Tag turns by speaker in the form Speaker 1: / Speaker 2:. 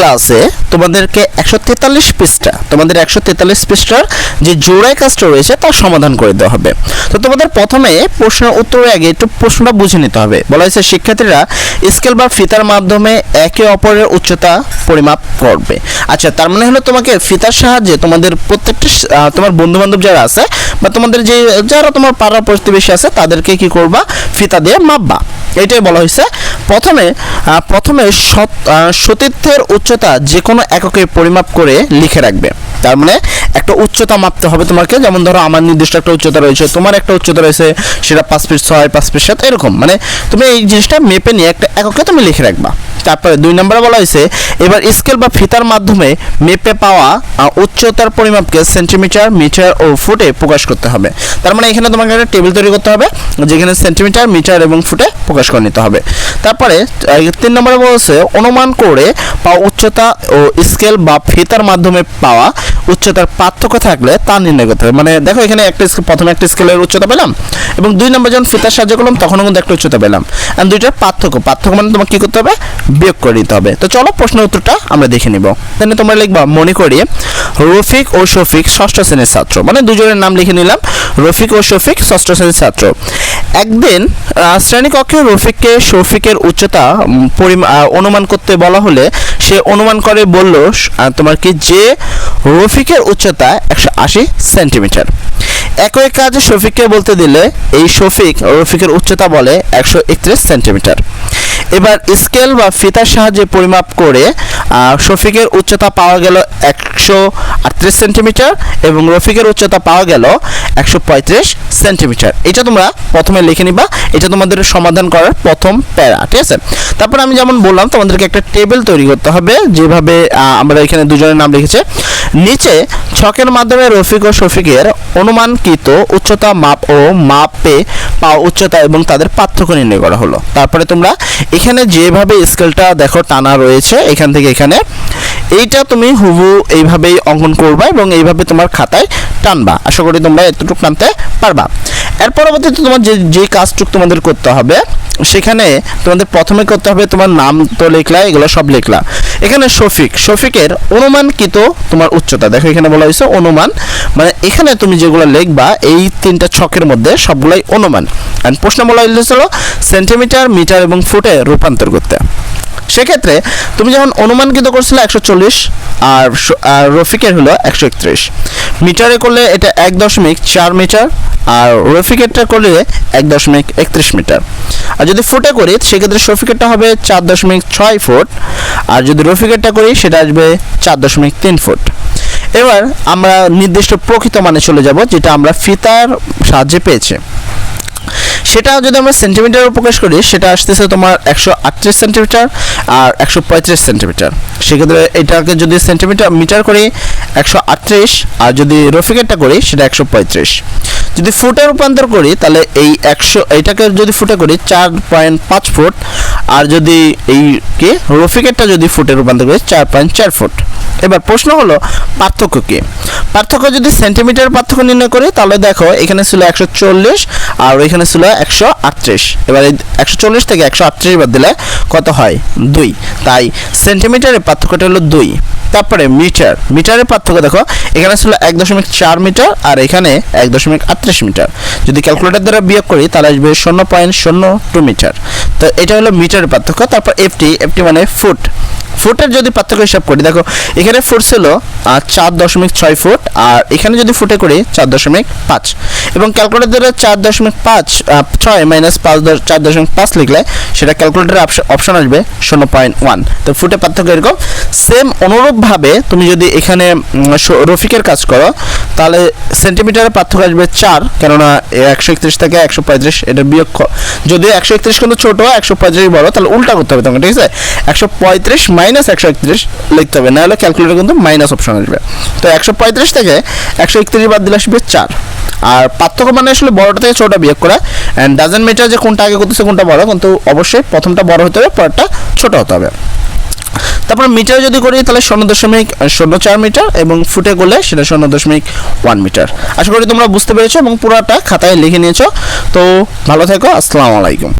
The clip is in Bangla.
Speaker 1: ক্লাসে তোমাদেরকে একশো তেতাল্লিশ পৃষ্ঠা, তোমাদের একশো তেতাল্লিশ পৃষ্ঠার যে জোড়াই কাজটা রয়েছে তার সমাধান করে দেওয়া হবে। তো তোমাদের প্রথমে প্রশ্নের উত্তরের আগে একটু প্রশ্নটা বুঝে নিতে হবে। বলা হয়েছে, শিক্ষার্থীরা স্কেল বা ফিতার মাধ্যমে একে অপরের উচ্চতা পরিমাপ করবে। আচ্ছা তার মানে হলো তোমাকে ফিতার সাহায্যে তোমাদের প্রত্যেকটা তোমার বন্ধু বান্ধব যারা আছে বা তোমাদের যে, যারা তোমার পাড়া প্রতিবেশী আছে, তাদেরকে কি করবা? ফিতা দিয়ে মাপবা। এটাই বলা হয়েছে। প্রথমে প্রথমে সতীর্থের উচ্চতা যে কোনো এককে পরিমাপ করে লিখে রাখবে। তার মানে একটা উচ্চতা মাপতে হবে তোমাকে। যেমন ধরো আমার নির্দিষ্ট একটা উচ্চতা রয়েছে, তোমার একটা উচ্চতা রয়েছে, সেটা পাঁচ ফিট ছয়, পাঁচ ফিট সাত, এরকম। মানে তুমি এই জিনিসটা মেপে নিয়ে একটা এককে তুমি লিখে রাখবা। তারপরে দুই নম্বরে বলা হয়েছে, এবার স্কেল বা ফিতার মাধ্যমে মেপে পাওয়া উচ্চতার পরিমাপকে সেন্টিমিটার, মিটার ও ফুটে প্রকাশ করতে হবে। তার মানে এখানে তোমাকে একটা টেবিল তৈরি করতে হবে, যেখানে সেন্টিমিটার, মিটার এবং ফুটে প্রকাশ করে নিতে হবে। তারপরে তিন নম্বরে বলছে অনুমান করে পাওয়া উচ্চতা ও স্কেল বা ফিতার মাধ্যমে পাওয়া উচ্চতার পার্থক্য থাকলে তা নির্ণয় করতে হবে। মানে দেখো এখানে একটা স্কেল প্রথমে একটা স্কেলের উচ্চতা পেলাম এবং দুই নম্বর যখন ফিতার সাহায্য করলাম, তখনও কিন্তু একটা উচ্চতা পেলাম। আর দুইটার পার্থক্য পার্থক্য মানে তোমাকে কী করতে হবে? বিয়োগ করে দিতে হবে। তো চলো প্রশ্নের উত্তরটা আমরা দেখে নিব। তাহলে তোমরা লিখবা, মনে করি রফিক ও শফিক ষষ্ঠ শ্রেণির ছাত্র। মানে দুজনের নাম লিখে নিলাম, রফিক ও শফিক ষষ্ঠ শ্রেণির ছাত্র। একদিন শ্রেণীকক্ষে রফিককে শফিকের উচ্চতা অনুমান করতে বলা হলে সে অনুমান করে বলল তোমার কি যে রফিকের উচ্চতা একশো আশি সেন্টিমিটার। একই কাজে শফিককে বলতে দিলে এই শফিক রফিকের উচ্চতা বলে একশো একত্রিশ সেন্টিমিটার। এবার স্কেল বা ফিতার সাহায্যে পরিমাপ করে শফিকের উচ্চতা পাওয়া গেল একশো আটত্রিশ সেন্টিমিটার এবং রফিকের উচ্চতা পাওয়া গেল একশো পঁয়ত্রিশ সেন্টিমিটার। এটা তোমরা প্রথমে লিখে নিবা, এটা তোমাদের সমাধান করার প্রথম প্যারা, ঠিক আছে? তারপর আমি যেমন বললাম, তোমাদেরকে একটা টেবিল তৈরি করতে হবে, যেভাবে আমরা এখানে দুজনের নাম লিখেছে নিচে ছকের মাধ্যমে রফিক ও শফিকের অনুমানকৃত উচ্চতা মাপ ও মাপে পাওয়া উচ্চতা এবং তাদের পার্থক্য নির্ণয় করা হলো। তারপরে তোমরা এখানে যেভাবে স্কেলটা দেখো টানা রয়েছে, এখান থেকে এখানে, এইটা তুমি হুবু এইভাবেই অঙ্কন করবা এবং এইভাবে তোমার খাতায় টানবা। আশা করি তোমরা এতটুকু টানতে পারবা। এর পরবর্তীতে তোমার যে যে কাজটুকু তোমাদের করতে হবে, সেখানে তোমাদের প্রথমে করতে হবে তোমার নাম তো লিখলা, এগুলো সব লিখলা। এখানে শফিক, শফিকের অনুমানকৃত তোমার উচ্চতা। দেখো এখানে বলা হয়েছে অনুমান। মানে এখানে তুমি যেগুলো লিখবা, এই তিনটা ছকের মধ্যে সবগুলাই অনুমান। অ্যান্ড প্রশ্ন বলা হয়েছিল সেন্টিমিটার, মিটার এবং ফুটে রূপান্তর করতে। সেক্ষেত্রে তুমি যখন অনুমানকৃত করছিলে একশো চল্লিশ, আর আর রফিকের হলো একশো একত্রিশ। মিটারে করলে এটা এক দশমিক চার মিটার, আর রফিকেরটা করলে এক দশমিক একত্রিশ মিটার। আর যদি ফুটে করি, সেক্ষেত্রে শফিকেরটা হবে চার দশমিক ছয় ফুট আর যদি রফিকেরটা করি, সেটা আসবে চার দশমিক তিন ফুট। এবার আমরা নির্দিষ্ট প্রকৃত মানে চলে যাব, যেটা আমরা ফিতার সাহায্যে পেয়েছি। সেটা যদি আমরা সেন্টিমিটারে প্রকাশ করি, সেটা আসতেছে তোমার একশো আটত্রিশ সেন্টিমিটার আর একশো পঁয়ত্রিশ সেন্টিমিটার সেক্ষেত্রে এটাকে যদি সেন্টিমিটার মিটার করি, একশো আটত্রিশ, আর যদি রফিকেরটা করি, সেটা একশো পঁয়ত্রিশ। যদি ফুটে রূপান্তর করি, তাহলে এই একশো এইটাকে যদি ফুটে করি, চার পয়েন্ট পাঁচ ফুট আর যদি এই কি, রফিকেরটা যদি ফুটে রূপান্তর করি চার পয়েন্ট চার ফুট। এবার প্রশ্ন হলো, পার্থক্য কি? পার্থক্য যদি সেন্টিমিটার পার্থক্য নির্ণয় করি, তাহলে দেখো, এখানে ছিল একশো চল্লিশ আর ওইখানে ছিল একশো আটত্রিশ। এবার এই একশো চল্লিশ থেকে একশো আটত্রিশ বাদ দিলে কত হয়? দুই। তাই সেন্টিমিটারের পার্থক্যটা হলো দুই। তারপরে মিটার। মিটারের পার্থক্য দেখো, এখানে ছিল এক দশমিক চার মিটার আর এখানে এক দশমিক আটত্রিশ মিটার। যদি ক্যালকুলেটর দ্বারা বিয়োগ করি, তাহলে আসবে শূন্য পয়েন্ট শূন্য টু মিটার তো এটা হলো মিটার পার্থক্য তারপর এফটি এফটি মানে ফুট ফুটের যদি পার্থক্য হিসাব করি, দেখো, এখানে ফুট ছিল চার দশমিক ছয় ফুট, আর এখানে যদি ফুটে করি, চার দশমিক পাঁচ। এবং ক্যালকুলেটর চার দশমিক পাঁচ ছয় মাইনাস পাঁচ চার দশমিক পাঁচ লিখলে, সেটা ক্যালকুলেটরের অপশন আসবে শূন্য পয়েন্ট ওয়ান তো ফুটের পার্থক্য এরকম। সেম অনুরূপভাবে তুমি যদি এখানে রফিকের কাজ করো, তাহলে সেন্টিমিটারের পার্থক্য আসবে চার, কেননা একশো একত্রিশ থেকে একশো পঁয়ত্রিশ, এটা বিয়োগ যদিও একশো একত্রিশ কিন্তু ছোটো, একশো পঁয়ত্রিশ বড়, তাহলে উল্টা করতে হবে তোমাকে, ঠিক আছে? একশো পঁয়ত্রিশ মাইনাস একশো একত্রিশ লিখতে হবে, নাহলে ক্যালকুলেটর কিন্তু মাইনাস অপশন আসবে। তো একশো পঁয়ত্রিশ থেকে একশো একত্রিশ বাদ দিলে আসবে চার। আর পার্থক্য মানে আসলে বড়টা থেকে ছোটটা বিয়োগ করা। অ্যান্ড ডাজেন্ট মেটার যে কোনটা আগে করতেছে, কোনটা বড়, কিন্তু অবশ্যই প্রথমটা বড় হতে হবে, পরেরটা ছোট হতে হবে। তারপর মিটার যদি করি, তাহলে শূন্য দশমিক, শূন্য চার মিটার এবং ফুটে করলে সেটা শূন্য দশমিক ওয়ান মিটার। আশা করি তোমরা বুঝতে পেরেছ এবং পুরোটা খাতায় লিখে নিয়েছো। তো ভালো থেকো, আসসালামু আলাইকুম।